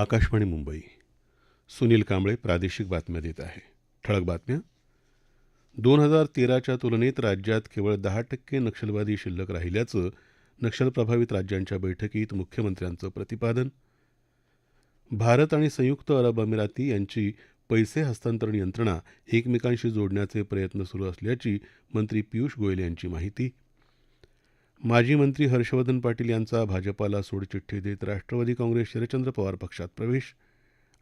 आकाशवाणी मुंबई. सुनील कांबळे प्रादेशिक बातम्या देत आहे. ठळक बातम्या. दोन हजार तेराच्या तुलनेत राज्यात केवळ दहा टक्के नक्षलवादी शिल्लक राहिल्याचं नक्षलप्रभावित राज्यांच्या बैठकीत मुख्यमंत्र्यांचं प्रतिपादन. भारत आणि संयुक्त अरब अमिराती यांची पैसे हस्तांतरण यंत्रणा एकमेकांशी जोडण्याचे प्रयत्न सुरू असल्याची मंत्री पियुष गोयल यांची माहिती. माजी मंत्री हर्षवर्धन पाटील यांचा भाजपाला सोडचिठ्ठी देत राष्ट्रवादी काँग्रेस शरदचंद्र पवार पक्षात प्रवेश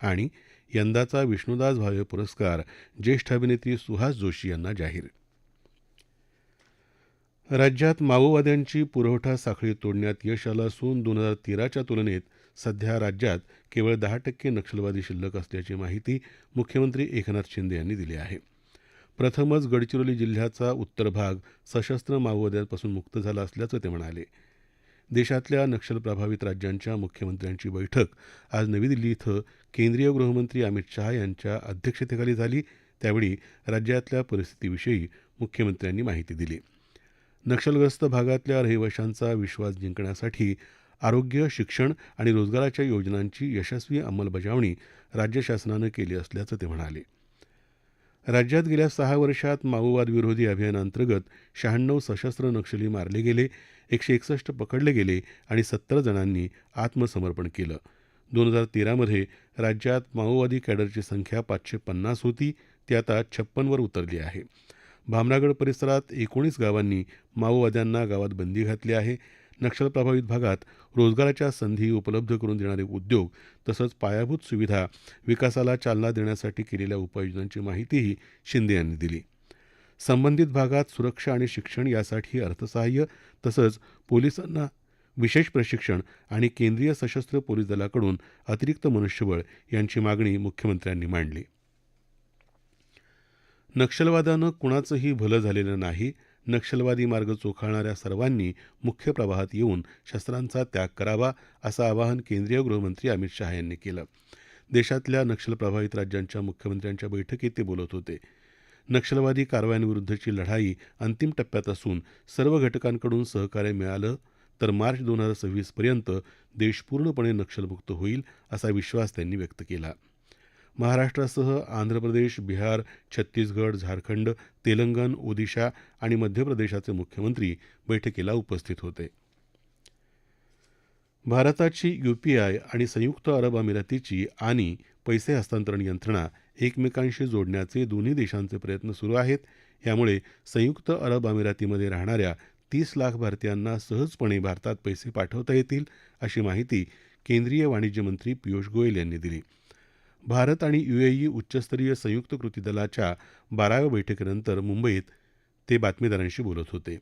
आणि यंदाचा विष्णुदास भावे पुरस्कार ज्येष्ठ अभिनेत्री सुहास जोशी यांना जाहीर. राज्यात माओवाद्यांची पुरवठा साखळी तोडण्यात यश आलं असून दोन हजार तेराच्या तुलनेत सध्या राज्यात केवळ दहा टक्के नक्षलवादी शिल्लक असल्याची माहिती मुख्यमंत्री एकनाथ शिंदे यांनी दिली आहे. प्रथमच गडचिरोली जिल्ह्याचा उत्तर भाग सशस्त्र माओवाद्यांपासून मुक्त झाला असल्याचं ते म्हणाले. देशातल्या नक्षलप्रभावित राज्यांच्या मुख्यमंत्र्यांची बैठक आज नवी दिल्ली इथं केंद्रीय गृहमंत्री अमित शहा यांच्या अध्यक्षतेखाली झाली. त्यावेळी राज्यातल्या परिस्थितीविषयी मुख्यमंत्र्यांनी माहिती दिली. नक्षलग्रस्त भागातल्या रहिवाशांचा विश्वास जिंकण्यासाठी आरोग्य शिक्षण आणि रोजगाराच्या योजनांची यशस्वी अंमलबजावणी राज्य शासनानं केली असल्याचं ते म्हणाले. राज्यात गेल्या सहा वर्षात माओवाद विरोधी अभियानांतर्गत शहाण्णव सशस्त्र नक्षली मारले गेले एकशे एकसष्ट पकडले गेले आणि सत्तर जणांनी आत्मसमर्पण केलं. दोन हजार तेरामध्ये राज्यात माओवादी कॅडरची संख्या पाचशे पन्नास होती ती आता छप्पनवर उतरली आहे. भामरागड परिसरात एकोणीस गावांनी माओवाद्यांना गावात बंदी घातली आहे. नक्षलप्रभावित भागात रोजगाराच्या संधी उपलब्ध करून देणारे उद्योग तसंच पायाभूत सुविधा विकासाला चालना देण्यासाठी केलेल्या उपाययोजनांची माहितीही शिंदे यांनी दिली. संबंधित भागात सुरक्षा आणि शिक्षण यासाठी अर्थसहाय्य तसंच पोलिसांना विशेष प्रशिक्षण आणि केंद्रीय सशस्त्र पोलीस दलाकडून अतिरिक्त मनुष्यबळ यांची मागणी मुख्यमंत्र्यांनी मांडली. नक्षलवादानं कुणाचंही भलं झालेलं नाही. नक्षलवादी मार्ग चोखाळणाऱ्या सर्वांनी मुख्य प्रवाहात येऊन शस्त्रांचा त्याग करावा असं आवाहन केंद्रीय गृहमंत्री अमित शहा यांनी केलं. देशातल्या नक्षलप्रभावित राज्यांच्या मुख्यमंत्र्यांच्या बैठकीत ते बोलत होते. नक्षलवादी कारवायांविरुद्धची लढाई अंतिम टप्प्यात असून सर्व घटकांकडून सहकार्य मिळालं तर मार्च दोन हजार सव्वीसपर्यंत देश पूर्णपणे नक्षलमुक्त होईल असा विश्वास त्यांनी व्यक्त केला. महाराष्ट्रासह आंध्र प्रदेश बिहार छत्तीसगड झारखंड तेलंगण ओदिशा आणि मध्य प्रदेशाचे मुख्यमंत्री बैठकीला उपस्थित होते. भारताची यूपीआय आणि संयुक्त अरब अमिरातीची आणि पैसे हस्तांतरण यंत्रणा एकमेकांशी जोडण्याचे दोन्ही देशांचे प्रयत्न सुरू आहेत. यामुळे संयुक्त अरब अमिरातीमध्ये राहणाऱ्या तीस लाख भारतीयांना सहजपणे भारतात पैसे पाठवता येतील अशी माहिती केंद्रीय वाणिज्य मंत्री पियुष गोयल यांनी दिली. भारत आणि युएई उच्चस्तरीय संयुक्त कृती दलाच्या बाराव्या बैठकीनंतर मुंबईत ते बातमीदारांशी बोलत होते.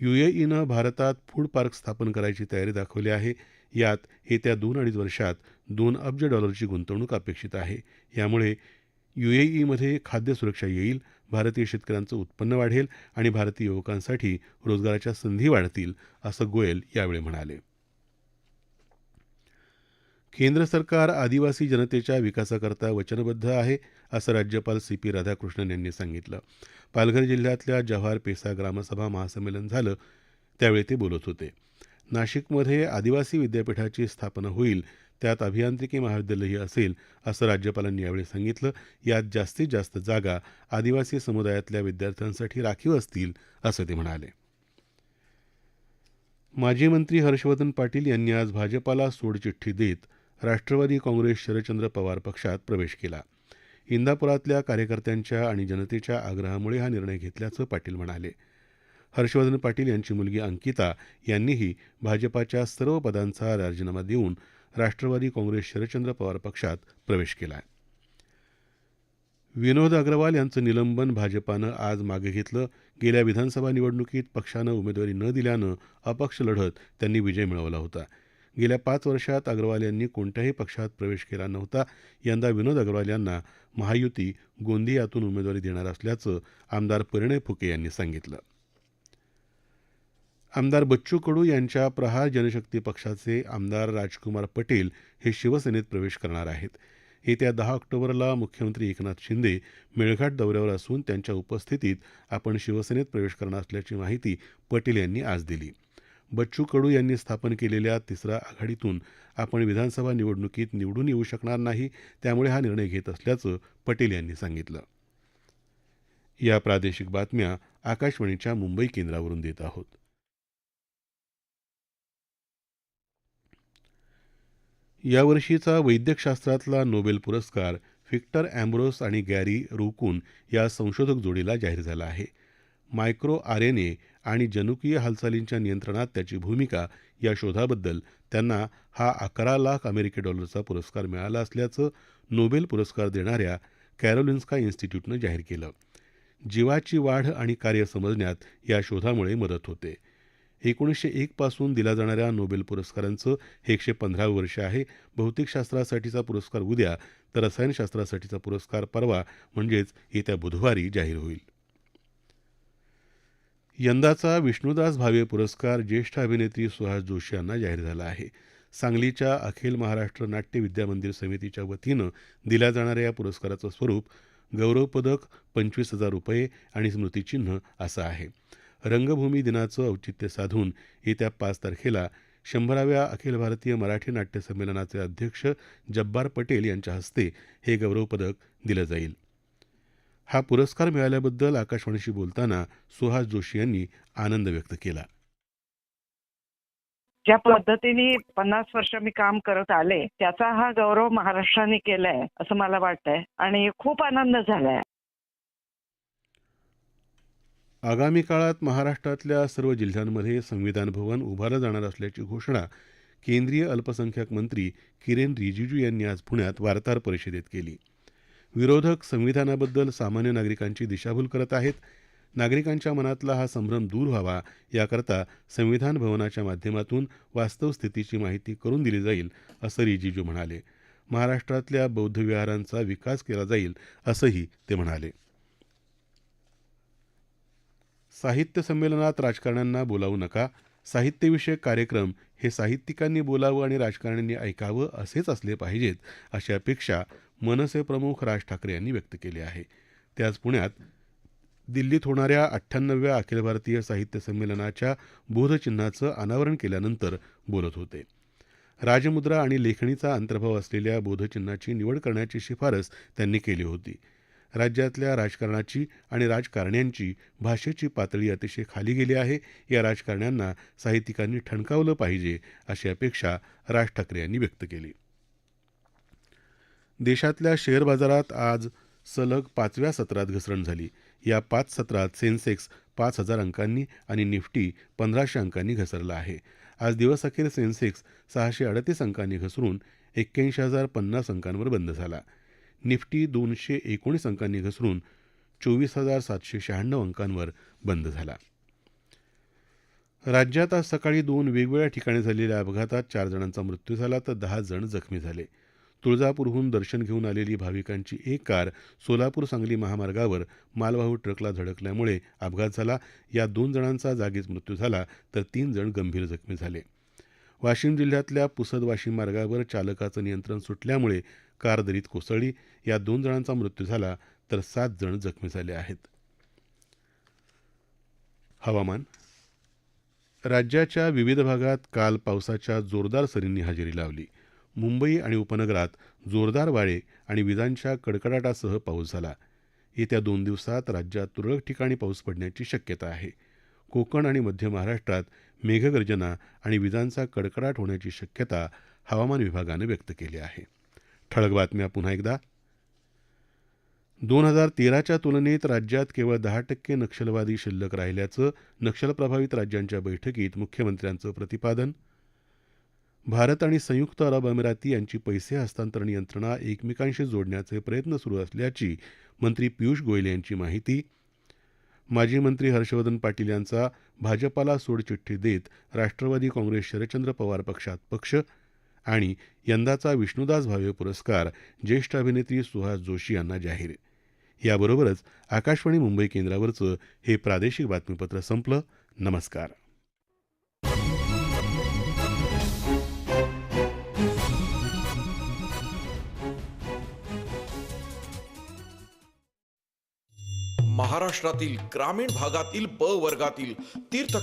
युएईनं भारतात फूड पार्क स्थापन करायची तयारी दाखवली आहे. यात येत्या दोन अडीच वर्षात दोन अब्ज डॉलरची गुंतवणूक अपेक्षित आहे. यामुळे युएईमध्ये खाद्य सुरक्षा येईल भारतीय शेतकऱ्यांचं उत्पन्न वाढेल आणि भारतीय युवकांसाठी रोजगाराच्या संधी वाढतील असं गोयल यावेळी म्हणाले. केंद्र सरकार आदिवासी जनतेच्या विकासाकरता वचनबद्ध आहे असं राज्यपाल सी पी राधाकृष्णन यांनी सांगितलं. पालघर जिल्ह्यातल्या जव्हार पेसा ग्रामसभा महासंमेलन झालं त्यावेळी ते बोलत होते. नाशिकमध्ये आदिवासी विद्यापीठाची स्थापना होईल त्यात अभियांत्रिकी महाविद्यालयही असेल असं राज्यपालांनी यावेळी सांगितलं. यात जास्तीत जास्त जागा आदिवासी समुदायातल्या विद्यार्थ्यांसाठी राखीव असतील असं ते म्हणाले. माजी मंत्री हर्षवर्धन पाटील यांनी आज भाजपाला सोडचिठ्ठी देत राष्ट्रवादी काँग्रेस शरदचंद्र पवार पक्षात प्रवेश केला. इंदापुरातल्या कार्यकर्त्यांच्या आणि जनतेच्या आग्रहामुळे हा निर्णय घेतल्याचं पाटील म्हणाले. हर्षवर्धन पाटील यांची मुलगी अंकिता यांनीही भाजपाच्या सर्व पदांचा राजीनामा देऊन राष्ट्रवादी काँग्रेस शरदचंद्र पवार पक्षात प्रवेश केला. विनोद अग्रवाल यांचं निलंबन भाजपानं आज मागे घेतलं. गेल्या विधानसभा निवडणुकीत पक्षानं उमेदवारी न दिल्यानं अपक्ष लढत त्यांनी विजय मिळवला होता. गेल्या पाच वर्षात अग्रवाल यांनी कोणत्याही पक्षात प्रवेश केला नव्हता. यंदा विनोद अग्रवाल यांना महायुती गोंदियातून उमेदवारी देणार असल्याचं आमदार परिणय फुके यांनी सांगितलं. आमदार बच्चू कडू यांच्या प्रहार जनशक्ती पक्षाचे आमदार राजकुमार पटेल हे शिवसेनेत प्रवेश करणार आहेत. येत्या दहा ऑक्टोबरला मुख्यमंत्री एकनाथ शिंदे मेळघाट दौऱ्यावर असून त्यांच्या उपस्थितीत आपण शिवसेनेत प्रवेश करणार असल्याची माहिती पटेल यांनी आज दिली. बच्चू कडू यांनी स्थापन केलेल्या तिसऱ्या आघाडीतून आपण विधानसभा निवडणुकीत निवडून येऊ शकणार नाही त्यामुळे हा निर्णय घेत असल्याचं पटेल यांनी सांगितलं. या प्रादेशिक बातम्या आकाशवाणीच्या मुंबई केंद्रावरून देत आहोत. यावर्षीचा वैद्यकशास्त्रातला नोबेल पुरस्कार व्हिक्टर अँब्रोस आणि गॅरी रोकून या संशोधक जोडीला जाहीर झाला आहे. मायक्रो आरएनए आणि जनुकीय हालचालींच्या नियंत्रणात त्याची भूमिका या शोधाबद्दल त्यांना हा अकरा लाख अमेरिकी डॉलरचा पुरस्कार मिळाला असल्याचं नोबेल पुरस्कार देणाऱ्या कॅरोलिन्स्का इन्स्टिट्यूटनं जाहीर केलं. जीवाची वाढ आणि कार्य समजण्यात या शोधामुळे मदत होते. एकोणीसशे एक पासून दिल्या जाणाऱ्या नोबेल पुरस्कारांचं हे एकशे पंधरावं वर्ष आहे. भौतिकशास्त्रासाठीचा पुरस्कार उद्या तर रसायनशास्त्रासाठीचा पुरस्कार परवा म्हणजेच येत्या बुधवारी जाहीर होईल. यंदाचा विष्णुदास भावे पुरस्कार ज्येष्ठ अभिनेत्री सुहास जोशी यांना जाहीर झाला आहे. सांगलीच्या अखिल महाराष्ट्र नाट्य विद्यामंदिर समितीच्या वतीनं दिल्या जाणाऱ्या या पुरस्काराचं स्वरूप गौरव पदक पंचवीस हजार रुपये आणि स्मृतिचिन्ह असं आहे. रंगभूमी दिनाचं औचित्य साधून येत्या पाच तारखेला शंभराव्या अखिल भारतीय मराठी नाट्य संमेलनाचे अध्यक्ष जब्बार पटेल यांच्या हस्ते हे गौरव पदक दिलं जाईल. हा पुरस्कार मिळाल्याबद्दल आकाशवाणीशी बोलताना सुहास जोशी यांनी आनंद व्यक्त केला. ज्या पद्धतीने पन्नास वर्ष मी काम करत आले त्याचा हा गौरव महाराष्ट्राने केलाय असं मला वाटतंय. आणि खूप आनंद झालाय. आगामी काळात महाराष्ट्रातल्या सर्व जिल्ह्यांमध्ये संविधान भवन उभारलं जाणार असल्याची घोषणा केंद्रीय अल्पसंख्याक मंत्री किरेन रिजिजू यांनी आज पुण्यात वार्ताहर परिषदेत केली. विरोधक संविधानाबद्दल सामान्य नागरिकांची दिशाभूल करत आहेत. नागरिकांच्या मनातला हा संभ्रम दूर व्हावा याकरता संविधान भवनाच्या माध्यमातून वास्तव स्थितीची माहिती करून दिली जाईल असं रिजिजू म्हणाले. महाराष्ट्रातल्या बौद्ध विहारांचा विकास केला जाईल असंही ते म्हणाले. साहित्य संमेलनात राजकारण्यांना बोलावू नका. साहित्यविषयक कार्यक्रम हे साहित्यिकांनी बोलावं आणि राजकारण्यांनी ऐकावं असेच असले पाहिजेत अशी अपेक्षा मनसे प्रमुख राज ठाकरे यांनी व्यक्त केली आहे. ते आज पुण्यात दिल्लीत होणाऱ्या अठ्ठ्याण्णव्या अखिल भारतीय साहित्य संमेलनाच्या बोधचिन्हाचं अनावरण केल्यानंतर बोलत होते. राजमुद्रा आणि लेखणीचा अंतर्भाव असलेल्या बोधचिन्हाची निवड करण्याची शिफारस त्यांनी केली होती. राज्यातल्या राजकारणाची आणि राजकारण्यांची भाषेची पातळी अतिशय खाली गेली आहे. या राजकारण्यांना साहित्यिकांनी ठणकावलं पाहिजे अशी अपेक्षा राज ठाकरे यांनी व्यक्त केली. देशातल्या शेअर बाजारात आज सलग पाचव्या सत्रात घसरण झाली. या पाच सत्रात सेन्सेक्स पाच हजार अंकांनी आणि निफ्टी पंधराशे अंकांनी घसरला आहे. आज दिवसअखेर सेन्सेक्स सहाशे अडतीस अंकांनी घसरून एक्क्याऐंशी हजार पन्नास अंकांवर बंद झाला. निफ्टी दोनशे एकोणीस अंकांनी घसरून चोवीस हजार सातशे शहाण्णव अंकांवर बंद झाला. राज्यात आज सकाळी दोन वेगवेगळ्या ठिकाणी झालेल्या अपघातात चार जणांचा मृत्यू झाला तर दहा जण जखमी झाले. तुळजापूरहून दर्शन घेऊन आलेली भाविकांची एक कार सोलापूर सांगली महामार्गावर मालवाहू ट्रकला धडकल्यामुळे अपघात झाला. या दोन जणांचा जागीच मृत्यू झाला तर तीन जण गंभीर जखमी झाले. वाशिम जिल्ह्यातल्या पुसद वाशिम मार्गावर चालकाचं नियंत्रण सुटल्यामुळे कार दरीत कोसळली. या दोन जणांचा मृत्यू झाला तर सात जण जखमी झाले आहेत. हवामान राज्याच्या विविध भागात काल पावसाच्या जोरदार सरींनी हजेरी लावली. मुंबई आणि उपनगरात जोरदार वारे आणि विजांच्या कडकडाटासह पाऊस झाला. येत्या दोन दिवसात राज्यात तुरळक ठिकाणी पाऊस पडण्याची शक्यता आहे. कोकण आणि मध्य महाराष्ट्रात मेघगर्जना आणि विजांचा कडकडाट होण्याची शक्यता हवामान विभागानं व्यक्त केली आहे. ठळक बातम्या पुन्हा एकदा. दोन हजार तेराच्या तुलनेत राज्यात केवळ दहा टक्के नक्षलवादी शिल्लक राहिल्याचं नक्षलप्रभावित राज्यांच्या बैठकीत मुख्यमंत्र्यांचं प्रतिपादन भारत आणि संयुक्त अरब अमिराती यांची पैसे हस्तांतरण यंत्रणा एकमेकांशी जोडण्याचे प्रयत्न सुरू असल्याची मंत्री पियुष गोयल यांची माहिती. माजी मंत्री हर्षवर्धन पाटील यांचा भाजपाला सोडचिठ्ठी देत राष्ट्रवादी काँग्रेस शरदचंद्र पवार पक्षात पक्ष आणि यंदाचा विष्णुदास भावे पुरस्कार ज्येष्ठ अभिनेत्री सुहास जोशी यांना जाहीर. याबरोबरच आकाशवाणी मुंबई केंद्रावरचं हे प्रादेशिक बातमीपत्र संपलं. नमस्कार. महाराष्ट्रातील ग्रामीण भागातील ब वर्गातील तीर्थ